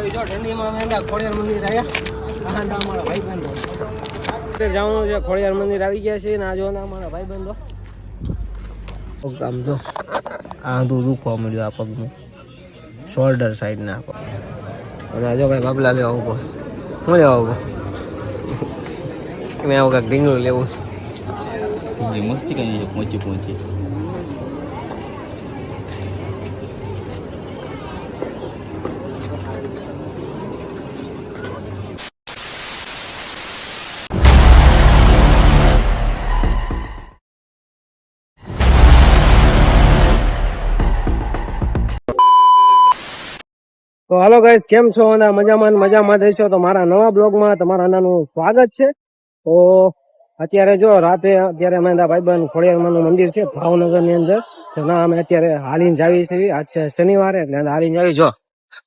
આવી જો ઠંડીમાં અમે ત્યાં ખોડિયાર મંદિર આવ્યા. આના અમારા ભાઈ બંધો જવાનું છે ખોડિયાર મંદિર આવી ગયા છે ના જો ના અમારા ભાઈ બંધો આમ જો આંધું દુખવા મળ્યું આ પગનું. શોલ્ડર સાઈડ ના અને ભાઈ બાબલા લેવા ઊભો હું લેવા મેં આવું કાંઈક ઢીંગલું લેવું છે. મસ્તી કરી છે પહોંચી પહોંચી. તો હાલો ગાઈસ કેમ છો? અને મજામાં મજામાં રહેશો તો મારા નવા બ્લોગમાં તમારા નાનું સ્વાગત છે. તો અત્યારે જો રાતે અત્યારે અમે ભાઈબંધ ખોડિયારમાનું મંદિર છે ભાવનગરની અંદર. ના અમે અત્યારે હાલીને જાવી છે આજ છે શનિવારે એટલે હાલીને જાવી જો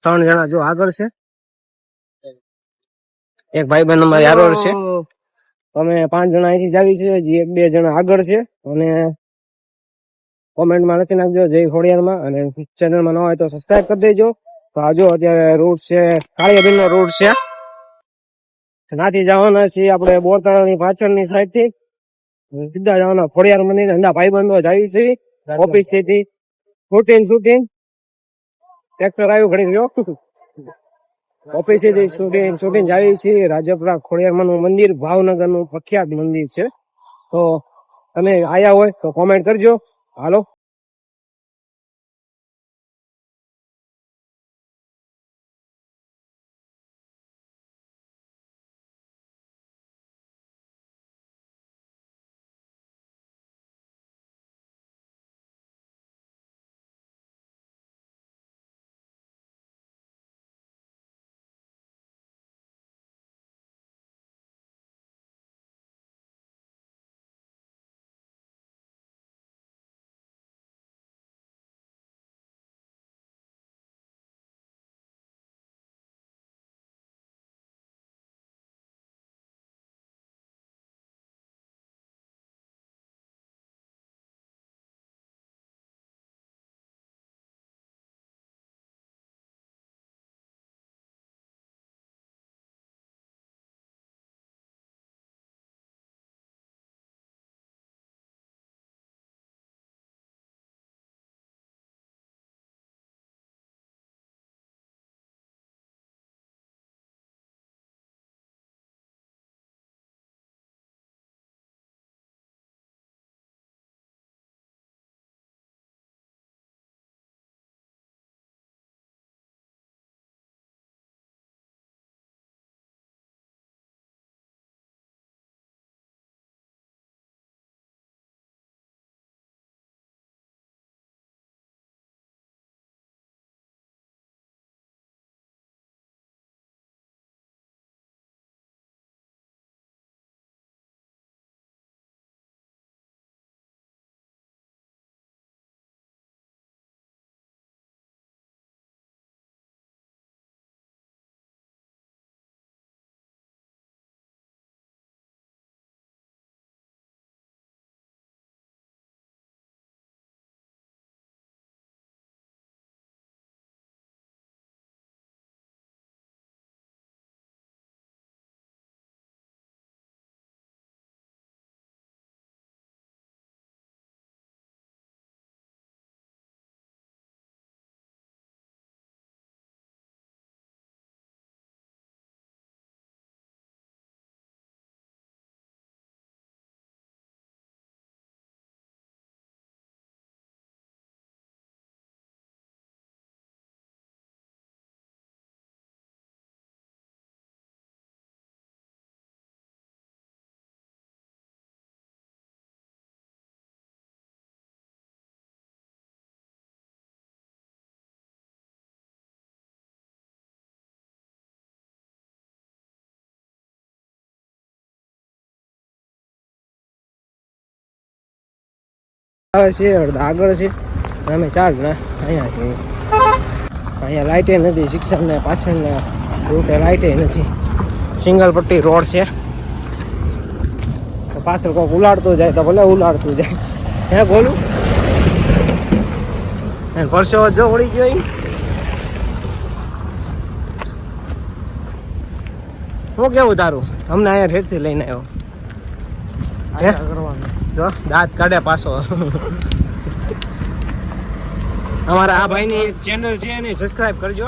ત્રણ જણા જો આગળ છે. એક ભાઈબંધ અમારી આગળ છે. અમે પાંચ જણા અહીંથી જાવી છે જે એક બે જણા આગળ છે. અને કોમેન્ટમાં લખી નાખજો જય ખોડિયારમાં. અને ચેનલમાં ન હોય તો સબસ્ક્રાઈબ કરી દેજો. તો આજો અત્યારે રૂટ છે કાળિયાબેન નો રૂટ છે. નાથી જવાના છીએ આપણે પાછળ પાછળની સાઈડથી. સીધા જવાના ખોડિયાર મંદિર અંદા ભાઈબંધો જાવી છે. ઓફિસથી શૂટિંગ શૂટિંગ ટ્રેક્ટર આવ્યું ઘડી ગયો ઓફિસથી શૂટિંગ શૂટિંગ જાવી છે. રાજપરા ખોડિયાર નું મંદિર ભાવનગરનું પ્રખ્યાત મંદિર છે. તો તમે આયા હોય તો કોમેન્ટ કરજો. હાલો. આવે છે અડધા આગળ છે. અમે ચાર જણા અહીંયા છીએ. અહીંયા લાઇટે નથી શિક્ષણ ને પાછળના રૂટે લાઇટે નથી. સિંગલ પટ્ટી રોડ છે. પાછળ કોઈક ઉલાડતું જાય તો ભલે ઉલાડતું જાય. હે બોલું હે પરસેવો જો વળી ગયો હું કેવું તારું? અમને અહીંયા ઠેરથી લઈને આવ્યો. હે? જો, દાંત કાઢે પાછો. અમારા આ ભાઈની ચેનલ છે, એને સબસ્ક્રાઇબ કરજો.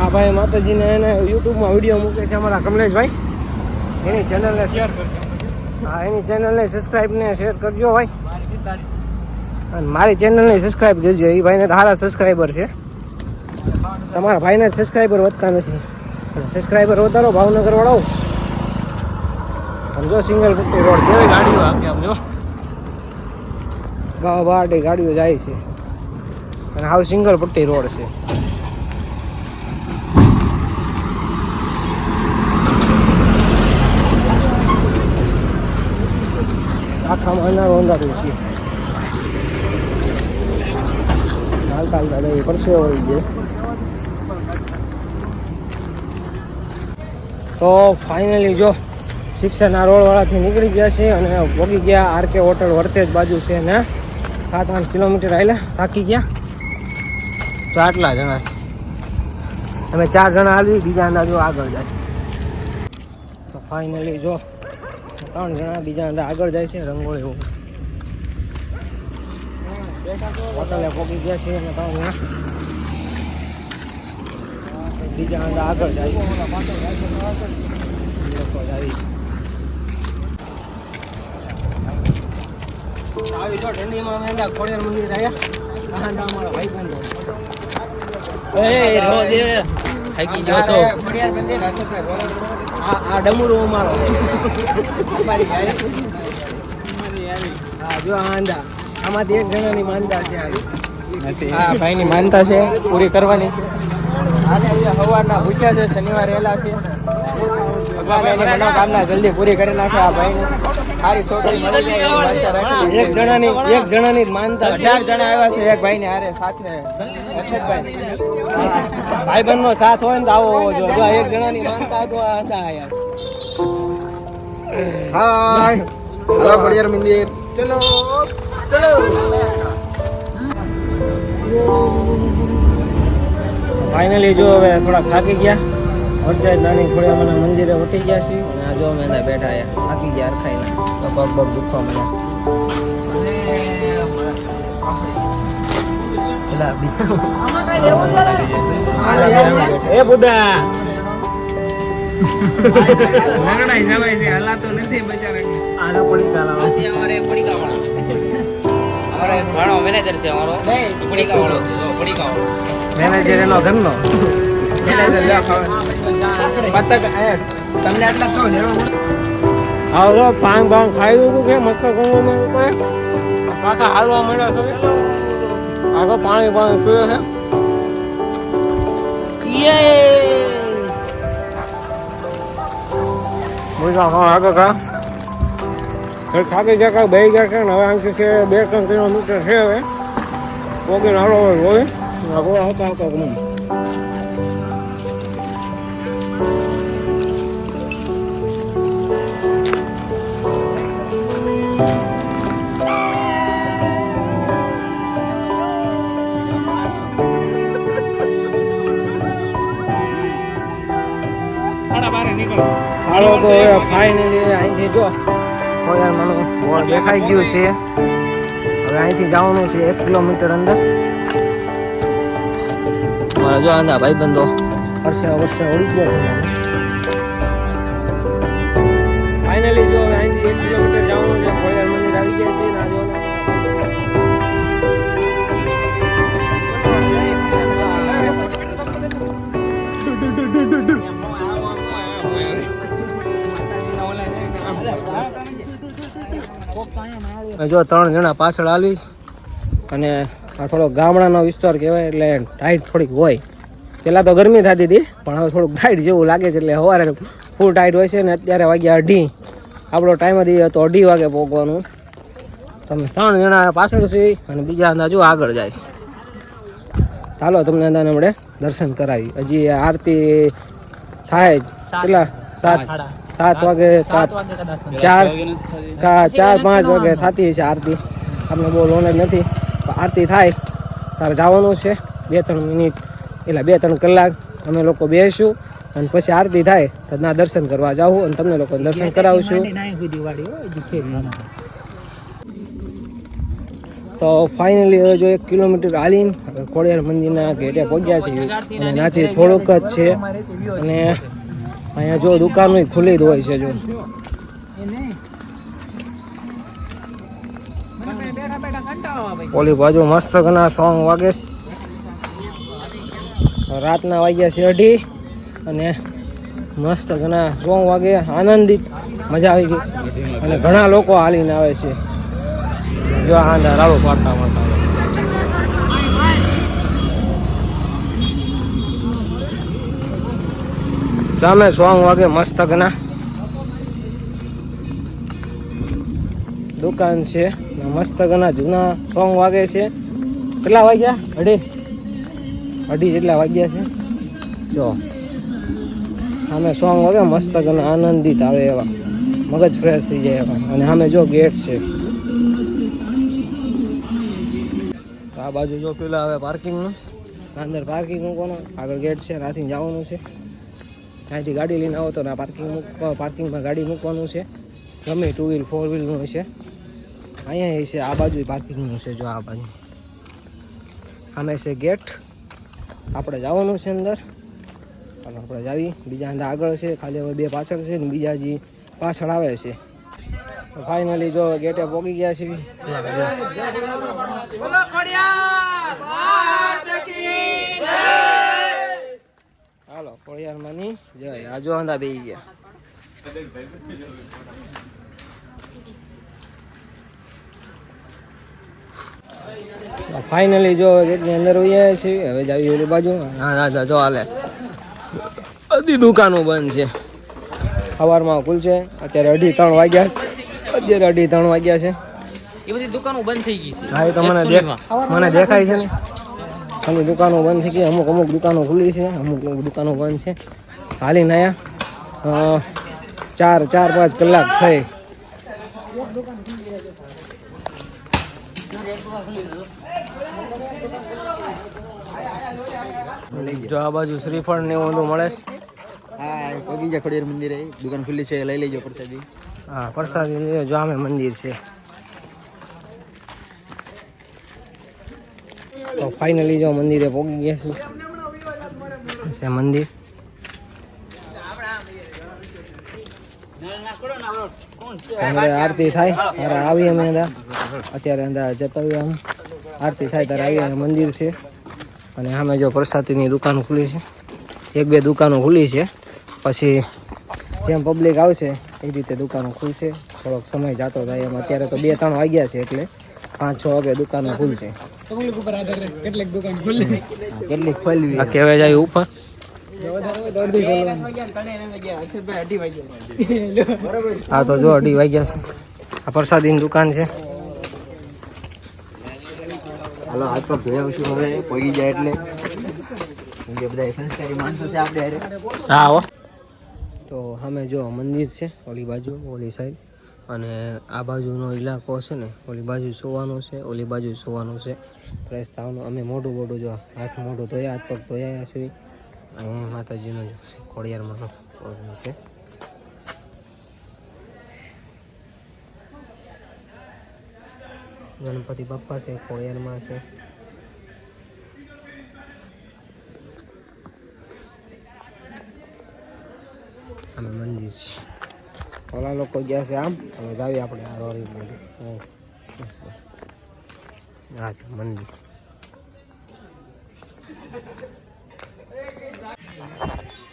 આ ભાઈ માતાજીને એને યુટ્યુબમાં વીડિયો મૂકે છે અમારા કમલેશભાઈ. એની ચેનલને શેર કરજો. હા, એની ચેનલને સબસ્ક્રાઇબ ને શેર કરજો ભાઈ. અને મારી ચેનલને સબસ્ક્રાઇબ કરજો, એ ભાઈને સારા સબસ્ક્રાઈબર છે. તમારા ભાઈને સબસ્ક્રાઇબર વધતા નથી. સબસ્ક્રાઇબર વધારો ભાવનગર વાળો સમજો સિંગલ પટ્ટી રોડ કેવી ગાડીઓ આપી આમ જો. ગાવા બહારની ગાડીઓ જાય છે. અને હાવ સિંગલ પટ્ટી રોડ છે. આખામાં અનારો અંધારું છે. હાલતા હાલતા પરસેવો વળી છે. તો ફાઇનલી જો શિક્ષણના રોડવાળાથી નીકળી ગયા છે અને પહોંચી ગયા આરકે હોટલ વર્તેજ બાજુ છે ને સાત આઠ કિલોમીટર આવેલા થાકી ગયા. તો આટલા જણા છે. અમે ચાર જણા આવી બીજા અંદાજો આગળ જાય. તો ફાઇનલી જો ત્રણ જણા બીજા અંદા આગળ જાય છે, રંગોળી એવું હોટલે પહોંચી ગયા છે અને ત્રણ બીજા અંદા આગળ જાય છે લોકો જાય છે આવી જો ઠંડીમાં અમે અંદર ખોડિયાર મંદિર આવ્યા આ અમારા ભાઈ બંધો એ રોદે થાકી ગયો છો. આ આ ડમરું અમારો. હા જો આંદા આમાંથી એક જણાની માનતા છે આ. આ ભાઈની માનતા છે પૂરી કરવાની છે. સવારના છે શનિવાર રહેલા છે. ભગવાન એની મનોકામના જલ્દી પૂરી કરી નાખે આ ભાઈને. સારી છોકરી મળી જાય એવી માનતા રાખી એક જણાની એક જણાની જ માનતા ચાર અઢાર જણા આવ્યા છે એક ભાઈને હારે સાથે હર્ષદભાઈ. ભાઈ નો સાથ હોય ને તો આવો હોવો જોઈએ. જો એક જણાની માનતા તો આ હતા આયા હાય. હલો ખોડિયાર મંદિર. ચલો ચલો. ફાઇનલી જો હવે થોડા થાકી ગયા. વચ્ચે નાની ખોડિયામાના મંદિરે ઉઠી ગયા છીએ અને આ જો અમે એના બેઠા આવ્યા થાકી ગયા અરખાઈને તો પગ પગ દુખવા મળ્યા એ બુધા. લગડાઈ જવાય છે હલાતો નથી બચારા. આને પડી ચાલા અમારે પડીકા વાળો અમારે ઘણો મેનેજર છે અમારો. પડીકા વાળો પડીકા વાળો મેનેજર એનો ઘરનો. હા પાન બાન ખાઈ દીધું કે મસ્ત ગંગો માં કોઈ પાકા હાલવા મળ્યા છે આગળ પાણી પાણી પીવે છે. મુર્ગા ખાવા આગળ કા હવે થાકી ગયા કા બે ગયા કે ને હવે આમ કે કે બે ત્રણ કિલોમીટર છે હવે. પોગીને હાલો હવે હોય આવતા આવતા હાલો તો હવે ફાઇનલી અહીંથી જો. કોયારમાંનું બોર્ડ દેખાઈ ગયું છે. હવે અહીંથી જવાનું છે એક કિલોમીટર અંદર. મારા જો આના ભાઈ બંધો વર્ષે વર્ષે ઓળી ગયો છે. જો ત્રણ જણા પાછળ આવીશ. અને આ થોડો ગામડાનો વિસ્તાર કહેવાય એટલે ટાઈટ થોડીક હોય. પહેલાં તો ગરમી થતી હતી, પણ હવે થોડુંક ટાઈટ જેવું લાગે છે એટલે સવારે ફૂલ ટાઈટ હોય છે ને અત્યારે વાગ્યા અઢી. આપણો ટાઈમ હતી તો અઢી વાગે પહોંચવાનું તમે ત્રણ જણા પાછળ છે અને બીજા અંદાજ આગળ જાય છે. ચાલો તમને અંદાજ હમણે દર્શન કરાવી. હજી આરતી થાય જ. કેટલા? સાત. સાત વાગે સાત ચાર કા ચાર પાંચ વાગે થતી હશે આરતી. આપણે બહુ નોલેજ નથી. આરતી થાય. તારે જવાનું છે. બે ત્રણ મિનિટ એટલે બે ત્રણ કલાક અમે લોકો બેસીશું અને પછી આરતી થાય. તો ના દર્શન કરવા જાવું અને તમને લોકો દર્શન કરાવશું તો ફાઇનલી હવે જો એક કિલોમીટર હાલીને ખોડિયાર મંદિરના ગેટે પહોંચ્યા છીએ. અને ત્યાંથી થોડુંક જ છે. અને અહીંયા જો દુકાનો ખુલ્લી જ હોય છે જો. ઓલી બાજુ મસ્ત ઘણા સોંગ વાગે. રાતના વાગ્યા છે અઢી અને મસ્ત ઘણા સોંગ વાગે. આનંદિત મજા આવી ગઈ. અને ઘણા લોકો હાલીને આવે છે. જો આ રાડો પાડતા મળતા તમે સોંગ વાગે મસ્ત ઘણા. દુકાન છે, ને મસ્ત ઘણા જૂના સોંગ વાગે છે. કેટલા વાગ્યા? અઢી. અઢી જેટલા વાગ્યા છે. જો. સામે સોંગ વાગે મસ્ત ઘણા આનંદિત આવે એવા. મગજ ફ્રેશ થઈ જાય એવા. અને સામે જો ગેટ છે. આ બાજુ જો પેલા હવે પાર્કિંગનું અંદર પાર્કિંગ કોનો આગળ ગેટ છે ત્યાંથી જવાનું છે. ત્યાંથી ગાડી લઈને આવો તો ના પાર્કિંગ પાર્કિંગમાં ગાડી મૂકવાનું છે. ગમે ટુ વ્હીલ ફોર વ્હીલનું છે અહીંયા એ છે આ બાજુ પાર્કિંગનું છે જો આ બાજુ. સામે છે ગેટ આપણે જવાનું છે અંદર. અને આપણે જાવી. બીજા અંદર આગળ છે ખાલી હવે બે પાછળ છે ને બીજા જે પાછળ આવે છે. ફાઇનલી જો ગેટે પહોંચી ગયા છે હાલો ખોડિયારમાંની જય આજો અંદા બે ગયા. ફાઇનલી જો ગેટની અંદર ઉયા છીએ હવે જાવી ઓલી બાજુ. હા હા જો હાલે. બધી દુકાનો બંધ છે. સવારમાં ખુલશે અત્યારે અઢી ત્રણ વાગ્યા. અત્યારે અઢી ત્રણ વાગ્યા છે. એ બધી દુકાનો બંધ થઈ ગઈ હા એ તો મને મને દેખાય છે ને. અમુક દુકાનો બંધ થઈ ગઈ. અમુક અમુક દુકાનો ખુલ્લી છે અમુક અમુક દુકાનો બંધ છે. હાલીને આયા. ચાર ચાર પાંચ કલાક થઈ. જો આ બાજુ શ્રીફળ ને એવું મળે છે. હા બીજા ખોડિયાર મંદિરે. દુકાન ખુલ્લી છે લઈ લેજો પ્રસાદી. હા પ્રસાદી જો આમે મંદિર છે. તો ફાઇનલી જો મંદિરે પહોંચી ગયા છું. છે મંદિર. અમારે આરતી થાય. ત્યારે આવીએ અમે અંદર. અત્યારે અંદર જતા આવ્યા અમે. આરતી થાય ત્યારે આવીએ મંદિર છે. અને સામે જો પ્રસાદીની દુકાન ખુલી છે. એક બે દુકાનો ખુલી છે. પછી જેમ પબ્લિક આવશે, એ રીતે દુકાનો ખુલશે. થોડોક સમય જતો થાય એમ. અત્યારે તો બે ત્રણ વાગ્યા છે એટલે પાંચ છ વાગે દુકાનો ખુલશે. કેટલીક ખોલવી આ કહેવાય જાય ઉપર? હા તો જો અઢી વાગ્યા છે. આ પ્રસાદીની દુકાન છે. હાલો હાથ તો ભેવ છું હવે પગી જાય એટલે. કેમ બધા સંસ્કારી માણસો છે આપણે હા હો તો સામે જો મંદિર છે ઓલી બાજુ ઓલી સાઈડ અને આ બાજુનો ઇલાકો છે ને, ઓલી બાજુ સુવાનો છે, ઓલી બાજુ સુવાનો છે. ફ્રેશ અમે મોઢું મોઢું જો, હાથ મોઢું ધોયા, હાથ પગ ધોયા છે. અહીંયા માતાજીનો ખોડિયારમાં છે. ગણપતિ બાપ્પા છે, ખોડિયારમાં છે. અમે મંદિર છે. ઓલા લોકો ગયા છે આમ, હવે જાવી આપણે આ રોરી મંદિર.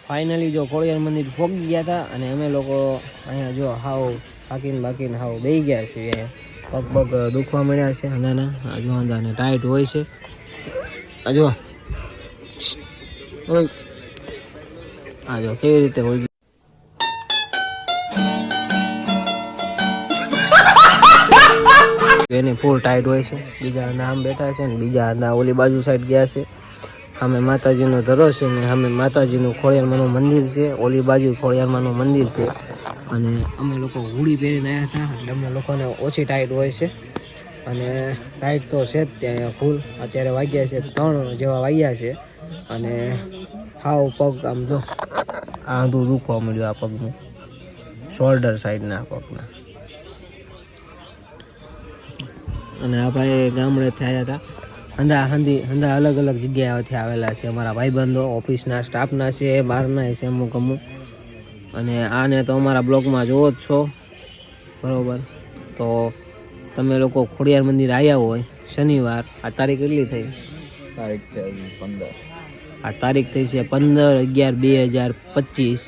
ફાઇનલી જો ખોડિયાર મંદિર પહોંચી ગયા હતા અને અમે લોકો અહીંયા જો હાવ બાકીને બાકીને હાવ બે ગયા છીએ પગ પગ દુખવા મળ્યા છે અંદાના આ જો અંદાને ટાઈટ હોય છે. આ જો. આ જો કેવી રીતે હોય ફૂલ ટાઈટ હોય છે. બીજા આમ બેઠા છે ને બીજા અંદર ઓલી બાજુ સાઈડ ગયા છે. સામે માતાજીનો ધરો છે ને સામે માતાજીનું ખોડિયારમાંનું મંદિર છે. ઓલી બાજુ ખોડિયારમાંનું મંદિર છે. અને અમે લોકો હુડી પહેરીને આવ્યા હતા એટલે અમે લોકોને ઓછી ટાઈટ હોય છે. અને ટાઈટ તો છે જ ત્યાં ફૂલ અત્યારે વાગ્યા છે ત્રણ જેવા વાગ્યા છે. અને હાવ પગ આમ જો. આંધું દુખવા મળ્યું આ પગનું. શોલ્ડર સાઈડના પગના. અને આ ભાઈ ગામડેથી આવ્યા હતા હંધા હંધી હંદા અલગ અલગ જગ્યાએથી આવેલા છે. અમારા ભાઈબંધો ઓફિસના સ્ટાફના છે બહારના છે અમુક અમુક. અને આને તો અમારા બ્લોગમાં જોવો જ છો. બરાબર. તો તમે લોકો ખોડિયાર મંદિર આવ્યા હોય શનિવાર. આ તારીખ કેટલી થઈ? તારીખ છે પંદર. આ તારીખ થઈ છે પંદર અગિયાર બે હજાર પચીસ.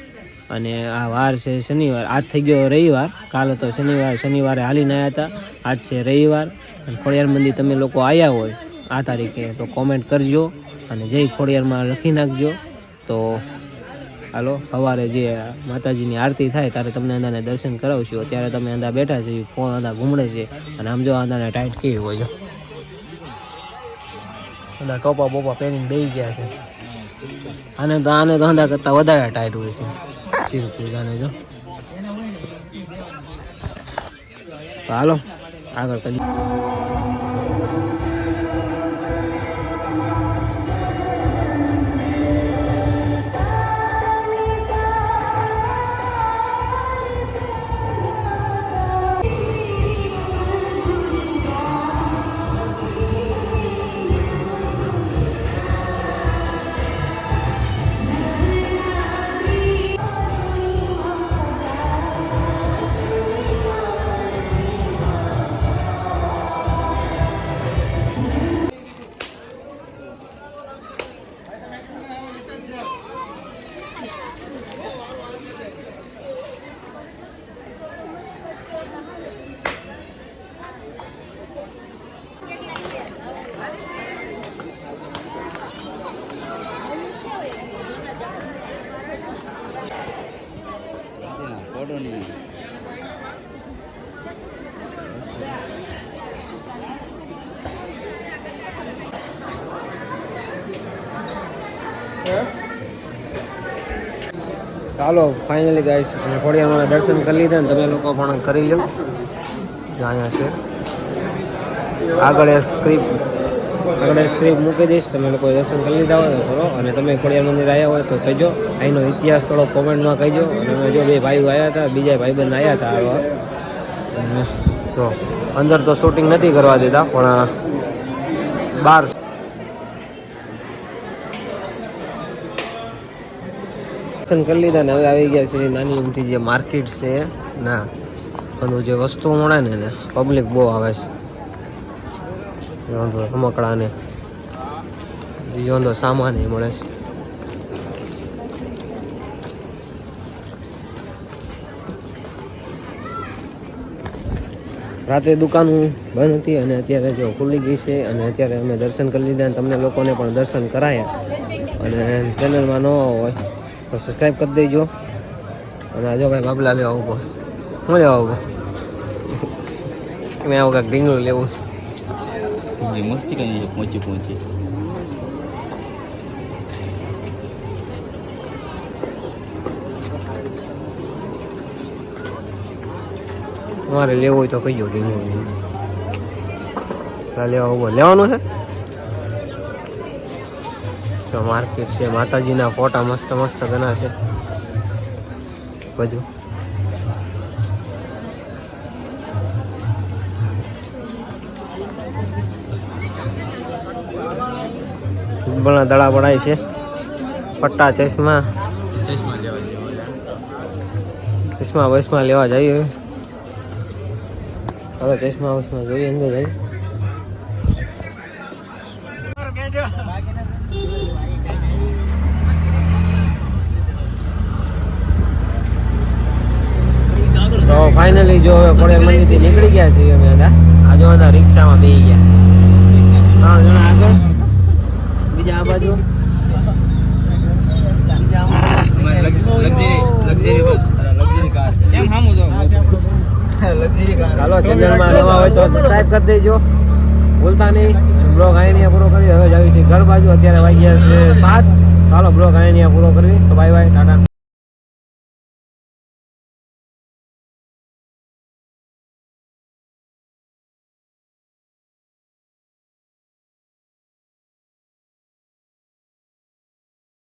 અને આ વાર છે શનિવાર. આજ થઈ ગયો રવિવાર. કાલે તો શનિવાર, શનિવારે હાલીને આવ્યા હતા. આજ છે રવિવાર. અને ખોડિયાર મંદિર તમે લોકો આવ્યા હોય આ તારીખે તો કોમેન્ટ કરજો અને જય ખોડિયારમાં લખી નાખજો. તો હાલો, સવારે જે માતાજીની આરતી થાય ત્યારે તમને અંદાને દર્શન કરાવશું. ત્યારે તમે અંદા બેઠા છે, ફોન અંદા ઘૂમડે છે. અને આમ જો અંદાને ટાઈટ કેવી હોય છે અંદા ટોપા બોપા પહેરીને બેસી ગયા છે. આને તો આને તો અંદા કરતાં વધારે ટાઈટ હોય છે. ચીરકુર આને જો. તો હાલો, આગળ કરીએ. ચાલો ફાઇનલી ગાઈસ અને ખોડિયામાં દર્શન કરી લીધા ને તમે લોકો પણ કરી લો અહીંયા છે. આગળ સ્ક્રિપ્ટ આગળ સ્ક્રિપ્ટ મૂકી દઈશ. તમે લોકો દર્શન કરી લીધા હોય કરો. અને તમે ખોડિયાર મંદિર આવ્યા હોય તો કહેજો. અહીંનો ઇતિહાસ થોડો કોમેન્ટમાં કહેજો. અને અમે જો બે ભાઈઓ આવ્યા હતા, બીજા ભાઈબંધ આવ્યા હતા આવા તો અંદર તો શૂટિંગ નથી કરવા દેતા, પણ બહાર દર્શન કરી લીધા ને હવે આવી ગયા છે નાની એમથી જે માર્કેટ છે, ના બધું જે વસ્તુ મળે ને એને પબ્લિક બહુ આવે છે. રમકડા ને જોંધો સામાન એ મળે છે. રાતે દુકાન બંધ હતી અને અત્યારે જો ખુલ્લી ગઈ છે અને અત્યારે અમે દર્શન કરી લીધા તમને લોકોને પણ દર્શન કરાયા. અને ચેનલમાં ન હોય. તો સબસ્ક્રાઈબ કરી દેજો. અને આજો ભાઈ બાબલા લેવા ઊભો. હું લેવા ઊભો? મેં આવું કાંઈક ઢીંગલું લેવું છે. મસ્તી કરી પહોંચી પહોંચી. મારે લેવું હોય તો કહીજો તારે લેવા ઊભો. લેવાનું છે? તો માર્કેટ છે. માતાજીના ફોટા મસ્ત મસ્ત ઘણા છે બાજુ. બણા દડા પડાય છે. પટ્ટા ચશ્મા. ચશ્મા વસમાં લેવા જઈએ. હવે ચશ્મા વસમાં જોઈએ અંદર જઈએ. ફાઇનલી જો હવે કોડે મંદિરથી નીકળી ગયા છીએ અમે હતા આજો હતા રિક્ષામાં બેસી ગયા. ત્રણ જણા આગળ. બીજા આ બાજુ. જો ચાલો ચેનલમાં નવા હોય તો સબસ્ક્રાઇબ કરી દેજો. ભૂલતા નહીં. બ્લોગ અહીંયા પૂરો કરી, હવે જાવી છે ઘર બાજુ. અત્યારે વાગ્યા છે સાત. ચાલો બ્લોગ અહીંયા પૂરો કરવી. તો બાય બાય ટાટા.